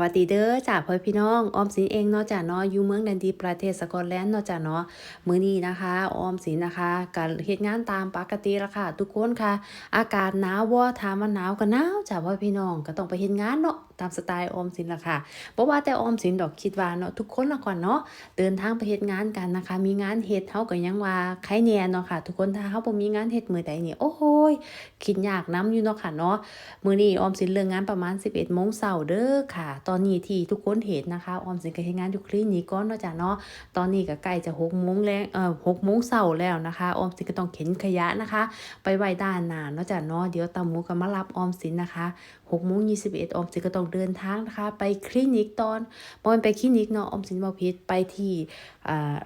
วัสดีเด้อจ้าพ่อพี่น้องออมสินเองเนาะจ้าเนาะอยู่เมืองแดนดีประเทศสกอตแลนด์เนาะจ้าเนาะมื้อนี้นะคะออมสินนะคะการเฮ็ดงานตามปกติแล้วค่ะ ทุกคนค่ะ อากาศหนาวบ่ถามว่าหนาวก็หนาวจ้าพ่อพี่น้องก็ต้องไปเฮ็ดงานเนาะตามสไตล์ออมสินล่ะค่ะบ่ว่าแต่ออมสินดอกคิดว่าเนาะทุกคนละก่อนเนาะเดินทางไปเฮ็ดงานกันนะคะ มีงานเฮ็ดเฮาก็ยังว่าใครแน่เนาะค่ะ ทุกคนถ้าเฮาบ่มีงานเฮ็ดมื้อใดนี่โอ้โหยคิดยากนํอยู่เนาะค่ะเนาะมื้อนี้ออมสินเลิกงานประมาณ 11โมงเช้าเด้อค่ะ ตอนนี้ที่ทุกคนเห็นนะคะ ออมสินก็เฮ็ดงานอยู่คลินิกก่อนเนาะจ้ะเนาะตอนนี้ก็ใกล้จะ6โมงแล้วเอ่อ6โมงเช้าแล้วนะคะ ออมสินก็ต้องเข็นขยะนะคะ ไปไว้ด้านหน้าเนาะจ้ะเนาะเดี๋ยวตาหมูก็มารับออมสินนะคะ6โมง21ออมสินก็ต้องเดินทางนะคะ ไปคลินิกตอนบ่แม่นไปคลินิกเนาะอมสินบอพิษไปที่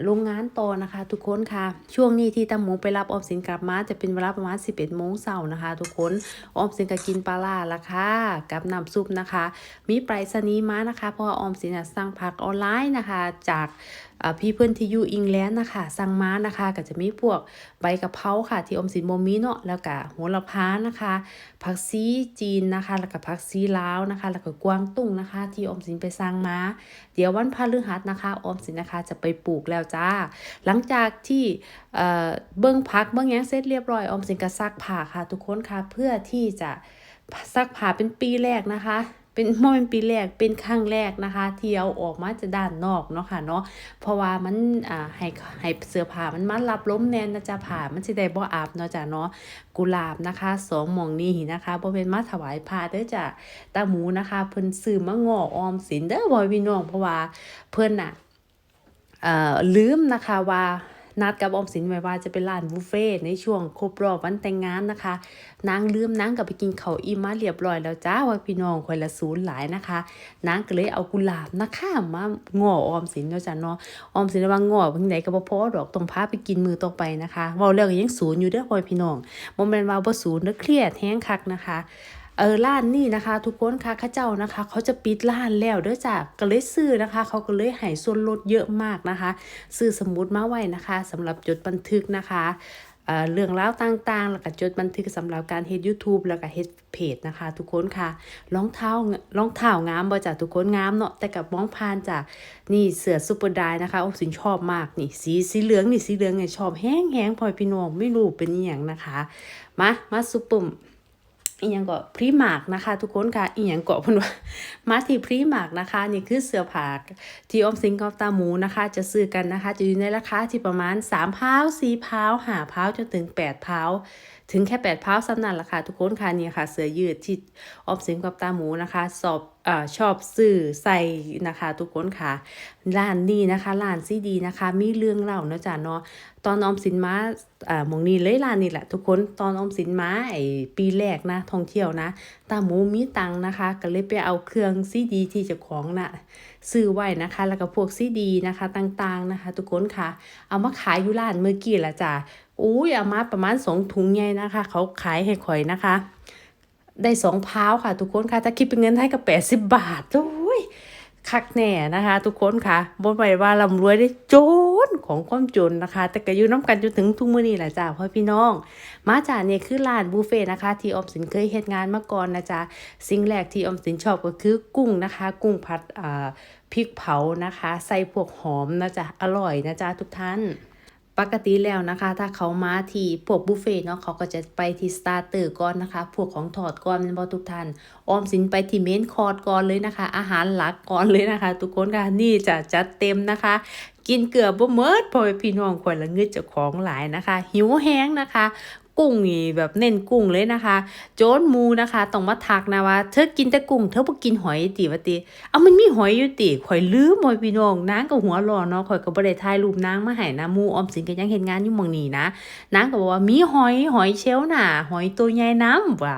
โรงงานต่อนะคะ ทุกคนค่ะ ช่วงนี้ที่ตาหมูไปรับอมสินกลับมาจะเป็นเวลาประมาณ 11โมงเช้านะคะ ทุกคนอมสินก็กินปลาล่าละค่ะกับน้ำซุปนะคะ มีไปรษณีย์มานะคะ เพราะว่าอมสินน่ะสั่งผักออนไลน์นะคะ จาก พี่เพื่อนที่อยู่อิงแลนด์นะคะสั่งมานะคะ ก็จะมีพวกใบกะเพราค่ะ ที่อมสินโมมีเนาะแล้วก็โหระพานะคะ ผักซีจีนนะคะ แล้วก็ผักซีลาวนะคะ แล้วก็กวางตุ้งนะคะ ที่อมสินไปสั่งมา เดี๋ยววันพฤหัสนะคะอมสินนะคะจะไปปลูกแล้วจ้า หลังจากที่เบิ้องพักเบิ้องยังเสร็จเรียบร้อยอมสินก็ซักผ้าค่ะ ทุกคนค่ะเพื่อที่จะซักผ้าเป็นปีแรกนะคะ เป็นโมเป็นปีแรกเป็นครั้งแรกนะคะที่เอาออกมาจะด้านนอกเนาะค่ะเนาะเพราะว่ามันอ่าให้ให้เสื้อผ้ามันมันรับล้มแน่นนะจ๊ะผ้ามันสิได้บ่อาบเนาะจ้ะเนาะกุหลาบนะคะสองหมองนี้นะคะบ่เป็นมาถวายผ้าเด้อจ้ะตาหมูนะคะเพิ่นซื้อมางอออมสินเด้อบ่พี่น้องเพราะว่าเพิ่นน่ะเอ่อลืมนะคะว่า นัดกับออมสินไว้ว่าจะเป็นร้านบุฟเฟ่ในช่วงครบรอบวันแต่งงานนะคะ นางลืมนางก็ไปกินเขาอิ่มมาเรียบร้อยแล้วจ้าว่าพี่น้องคอยละศูนย์หลายนะคะ นางก็เลยเอากุหลาบนะคะมางอออมสินเนาะจ้ะเนาะออมสินว่าง้อเพิ่งไหนก็บ่พอดอกต้องพาไปกินมือต่อไปนะคะเว้าแล้วก็ยังศูนย์อยู่เด้อพ่อพี่น้องบ่แม่นว่าบ่ศูนย์เด้อเครียดแฮงคักนะคะ เออร้านนี่นะคะ ทุกคนค่ะข้าเจ้านะคะ เขาจะปิดร้านแล้วเด้อจ้ะก็เลยซื้อนะคะ เขาก็เลยให้ส่วนลดเยอะมากนะคะ ซื้อสมุดมาไว้นะคะสำหรับจดบันทึกนะคะเอ่อเรื่องราวต่างๆ แล้วก็จดบันทึกสำหรับการเฮ็ด YouTube แล้วก็เฮ็ดเพจนะคะ ทุกคนค่ะรองเท้ารองเท้างามบ่จ้ะทุกคนงามเนาะแต่กับมองผ่านจ้ะนี่เสือซุปเปอร์ไดนะคะโอ้สินชอบมากนี่สีสีเหลืองนี่สีเหลืองเนี่ยชอบแห้งๆพลอยพี่น้องไม่รู้เป็นอีหยังนะคะ มามาซุปเปอร์ อีหยังก็พรีมาร์กนะคะ ทุกคนค่ะอีหยังก็พูนว่ามาที่พรีมาร์กนะคะ นี่คือเสื้อผ้าที่ออมสิงกับตาหมูนะคะ จะซื้อกันนะคะ จะอยู่ในราคาที่ประมาณ3พาว4พาว5พาวจนถึง8พาว ถึงแค่8พาวสำนั่นละค่ะ ทุกคนค่ะนี่ค่ะ เสื้อยืดที่ออมสินกับตาหมูนะคะ สอบอชอบซื้อใส่นะคะ ทุกคนค่ะร้านนี้นะคะร้านซีดีนะคะ มีเรื่องเล่าเนาะจ้ะเนาะตอนออมสินมาอ่ามองนี้เลยร้านนี่แหละ ทุกคนตอนออมสินมาไอปีแรกนะท่องเที่ยวนะตาหมูมีตังนะคะ ก็เลยไปเอาเครื่องซีดีที่เจ้าของน่ะซื้อไว้นะคะ แล้วก็พวกซีดีนะคะต่างๆนะคะ ทุกคนค่ะ เอามาขายอยู่ร้านเมื่อกี้ละจ้ะ อุ้ยเอามาประมาณสองถุงใหญ่นะคะ เขาขายให้ข่อยนะคะ ได้สองพาวค่ะ ทุกคนค่ะถ้าคิดเป็นเงินไทยก็แปดสิบบาทโอ้ยคักแน่นะคะ ทุกคนค่ะบ่ไปว่าร่ำรวยได้จนของความจนนะคะ แต่ก็อยู่น้ำกันจนถึงทุกมื้อนี้แหละจ้าพ่อพี่น้อง มาจ้าเนี่ยคือร้านบุฟเฟ่นะคะ ที่ออมสินเคยเฮ็ดงานมาก่อนนะจ๊ะสิ่งแรกที่ออมสินชอบก็คือกุ้งนะคะ กุ้งผัดอ่าพริกเผานะคะ ใส่พวกหอมนะจ๊ะอร่อยนะจ๊ะทุกท่าน ปกติแล้วนะคะ ถ้าเขามาที่พวกบุฟเฟ่เนาะเขาก็จะไปที่สตาร์เตอร์ก่อนนะคะ พวกของถอดก่อนเป็นบอทุกท่านออมสินไปที่เมนคอร์ดก่อนเลยนะคะ อาหารหลักก่อนเลยนะคะ ทุกคนค่ะนี่จะจัดเต็มนะคะ กินเกือบบ่เมิดพอพี่น้องคนละเงือเจ้าของหลายนะคะ หิวแห้งนะคะ กุ้งนี่แบบเน้นกุ้งเลยนะคะ โจนมูนะคะต้องมาทักนะว่าเธอกินแต่กุ้งเธอบ่กินหอยติว่าติเอามันมีหอยอยู่ติข่อยลืมบ่พี่น้องนางก็หัวร้อนเนาะข่อยก็บ่ได้ถ่ายรูปนางมาให้นะมูออมสินก็ยังเฮ็ดงานอยู่หม่องนี้นะนางก็บอกว่ามีหอยหอยเชลน่ะ หอยตัวใหญ่น้ำว่า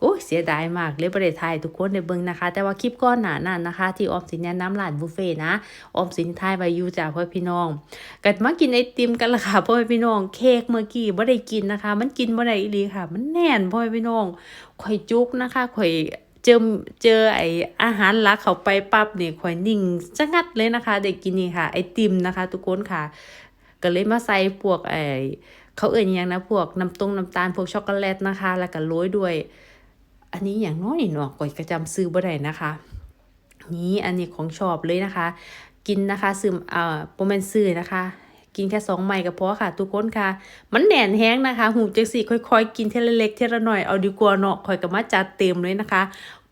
โอ้ยเสียดายมากเลยบ่ได้ถ่ายทุกคนได้เบิ่งนะคะ แต่ว่าคลิปก่อนหนานั้นนะคะ ที่ออมสินแนะนำร้านบุฟเฟ่นะออมสินถ่ายไว้อยู่จ้ะพ่อพี่น้องก็มากินไอติมกันละค่ะพ่อพี่น้อง เค้กเมื่อกี้บ่ได้กินนะคะ มันกินบ่ได้อีหลีค่ะ มันแน่นพ่อพี่น้องข่อยจุกนะคะข่อยเจอเจอไออาหารหลักเข้าไปปั๊บนี่ข่อยนิ่งจะงัดเลยนะคะได้กินนี่ค่ะ ไอติมนะคะ ทุกคนค่ะ ก็เลยมาใส่พวกไอเขาเอ่ยยังนะพวกน้ำตรงน้ำตาลพวกช็อกโกแลตนะคะ แล้วก็โรยด้วย อันนี้อย่างน้อยนี่เนาะข่อยก็จำซื้อบ่ได้นะคะ นี่อันนี้ของชอบเลยนะคะ กินนะคะซึมเอ่อโปรแมนซื้อนะคะ กินแค่สองไม้ก็พอค่ะ ทุกคนค่ะ มันแหนนแห้งนะคะ หูจักสิค่อยๆ กินเทละเล็กเทละหน่อยเอาดีกว่าเนาะค่อยก็มาจัดเต็มเลยนะคะ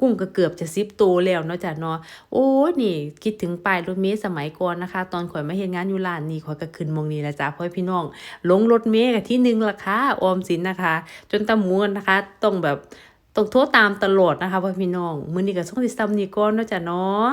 กุ้งก็เกือบจะซิบโตวแล้วเนาะจ้ะเนาะโอ้นี่คิดถึงป้ายรถเมล์สมัยก่อนนะคะ ตอนข่อยมาเฮ็ดงานอยู่ร้านนี่ข่อยก็ขึ้นมองนี้ละจ้ะพ่อพี่น้องลงรถเมล์กับที่หนึ่งราคาออมสินนะคะ จนตาหมูนะคะต้องแบบ ต้องโทรตามตลอดนะคะพ่อพี่น้องมื้อนี้ก็ส่งสิซ้ำนี้ก่อนเนาะจ้ะเนาะ